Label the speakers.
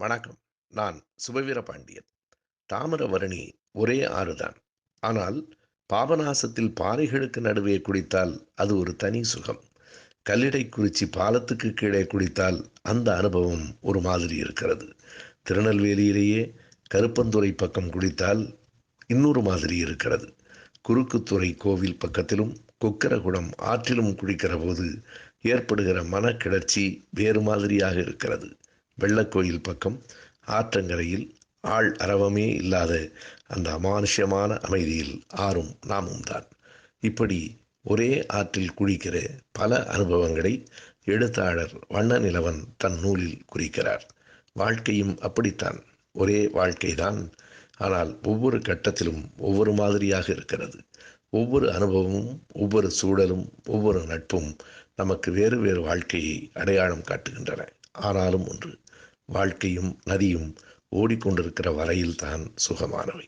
Speaker 1: வணக்கம். நான் சுபவீர பாண்டியன். தாமிரவரணி ஒரே ஆறுதான். ஆனால் பாபநாசத்தில் பாறைகளுக்கு நடுவே குடித்தால் அது ஒரு தனி சுகம். கல்லிடை குறிச்சி பாலத்துக்கு கீழே குடித்தால் அந்த அனுபவம் ஒரு மாதிரி இருக்கிறது. திருநெல்வேலியிலேயே கருப்பந்துறை பக்கம் குடித்தால் இன்னொரு மாதிரி இருக்கிறது. குறுக்குத்துறை கோவில் பக்கத்திலும் கொக்கரகுடம் ஆற்றிலும் குடிக்கிற போது ஏற்படுகிற மனக்கிளர்ச்சி வேறு மாதிரியாக இருக்கிறது. வெள்ளக்கோயில் பக்கம் ஆற்றங்கரையில் ஆள் அரவமே இல்லாத அந்த அமானுஷ்யமான அமைதியில் ஆறும் நாமும் தான். இப்படி ஒரே ஆற்றில் குளிக்கிற பல அனுபவங்களை எழுத்தாளர் வண்ண நிலவன் தன் நூலில் குறிக்கிறார். வாழ்க்கையும் அப்படித்தான். ஒரே வாழ்க்கைதான் ஆனால் ஒவ்வொரு கட்டத்திலும் ஒவ்வொரு மாதிரியாக இருக்கிறது. ஒவ்வொரு அனுபவமும் ஒவ்வொரு சூழலும் ஒவ்வொரு நட்பும் நமக்கு வேறு வேறு வாழ்க்கையை அடையாளம் காட்டுகின்றன. ஆனாலும் ஒன்று வாழ்க்கையும் நதியும் ஓடிக்கொண்டிருக்கிற வரையில்தான் சுகமானவை.